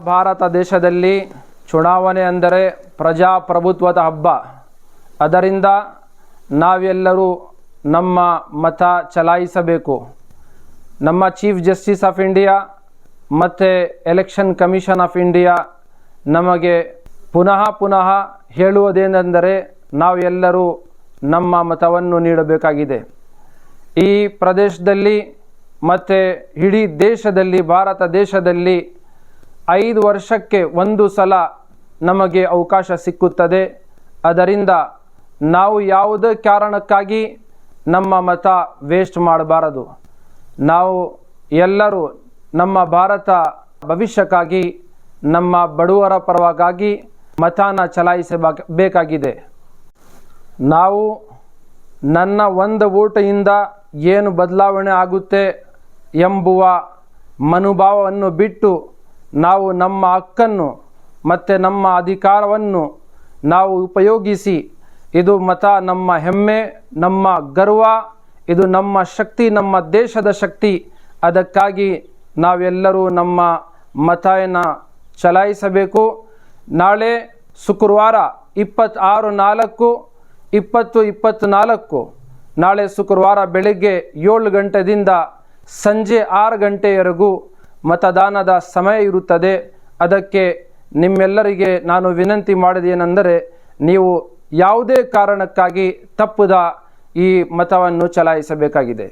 ಭಾರತ ದೇಶದಲ್ಲಿ ಚುನಾವಣೆ ಅಂದರೆ ಪ್ರಜಾಪ್ರಭುತ್ವದ ಹಬ್ಬ. ಅದರಿಂದ ನಾವೆಲ್ಲರೂ ನಮ್ಮ ಮತ ಚಲಾಯಿಸಬೇಕು. ನಮ್ಮ ಚೀಫ್ ಜಸ್ಟಿಸ್ ಆಫ್ ಇಂಡಿಯಾ ಮತ್ತು ಎಲೆಕ್ಷನ್ ಕಮಿಷನ್ ಆಫ್ ಇಂಡಿಯಾ ನಮಗೆ ಪುನಃ ಪುನಃ ಹೇಳುವುದೇನೆಂದರೆ ನಾವೆಲ್ಲರೂ ನಮ್ಮ ಮತವನ್ನು ನೀಡಬೇಕಾಗಿದೆ. ಈ ಪ್ರದೇಶದಲ್ಲಿ ಮತ್ತು ಇಡೀ ದೇಶದಲ್ಲಿ, ಭಾರತ ದೇಶದಲ್ಲಿ ಐದು ವರ್ಷಕ್ಕೆ ಒಂದು ಸಲ ನಮಗೆ ಅವಕಾಶ ಸಿಕ್ಕುತ್ತದೆ. ಅದರಿಂದ ನಾವು ಯಾವುದೇ ಕಾರಣಕ್ಕಾಗಿ ನಮ್ಮ ಮತ ವೇಸ್ಟ್ ಮಾಡಬಾರದು. ನಾವು ಎಲ್ಲರೂ ನಮ್ಮ ಭಾರತ ಭವಿಷ್ಯಕ್ಕಾಗಿ, ನಮ್ಮ ಬಡವರ ಪರವಾಗಿ ಮತಾನ ಚಲಾಯಿಸಬೇಕಾಗಿದೆ. ಬೇಕಾಗಿದೆ ನಾವು ನನ್ನ ಒಂದು ಊಟದಿಂದ ಏನು ಬದಲಾವಣೆ ಆಗುತ್ತೆ ಎಂಬುವ ಮನೋಭಾವವನ್ನು ಬಿಟ್ಟು ನಾವು ನಮ್ಮ ಹಕ್ಕನ್ನು ಮತ್ತು ನಮ್ಮ ಅಧಿಕಾರವನ್ನು ನಾವು ಉಪಯೋಗಿಸಿ, ಇದು ಮತ ನಮ್ಮ ಹೆಮ್ಮೆ, ನಮ್ಮ ಗರ್ವ, ಇದು ನಮ್ಮ ಶಕ್ತಿ, ನಮ್ಮ ದೇಶದ ಶಕ್ತಿ. ಅದಕ್ಕಾಗಿ ನಾವೆಲ್ಲರೂ ನಮ್ಮ ಮತಾಯನ ಚಲಾಯಿಸಬೇಕು. ನಾಳೆ ಶುಕ್ರವಾರ ಇಪ್ಪತ್ತಾರು ನಾಲ್ಕು, ಇಪ್ಪತ್ತು ಇಪ್ಪತ್ತ್ನಾಲ್ಕು ನಾಳೆ ಶುಕ್ರವಾರ ಬೆಳಗ್ಗೆ ಏಳು ಗಂಟೆಯಿಂದ ಸಂಜೆ ಆರು ಗಂಟೆಯವರೆಗೂ ಮತದಾನದ ಸಮಯ ಇರುತ್ತದೆ. ಅದಕ್ಕೆ ನಿಮ್ಮೆಲ್ಲರಿಗೆ ನಾನು ವಿನಂತಿ ಮಾಡಿದೇನೆಂದರೆ, ನೀವು ಯಾವುದೇ ಕಾರಣಕ್ಕಾಗಿ ತಪ್ಪದ ಈ ಮತವನ್ನು ಚಲಾಯಿಸಬೇಕಾಗಿದೆ.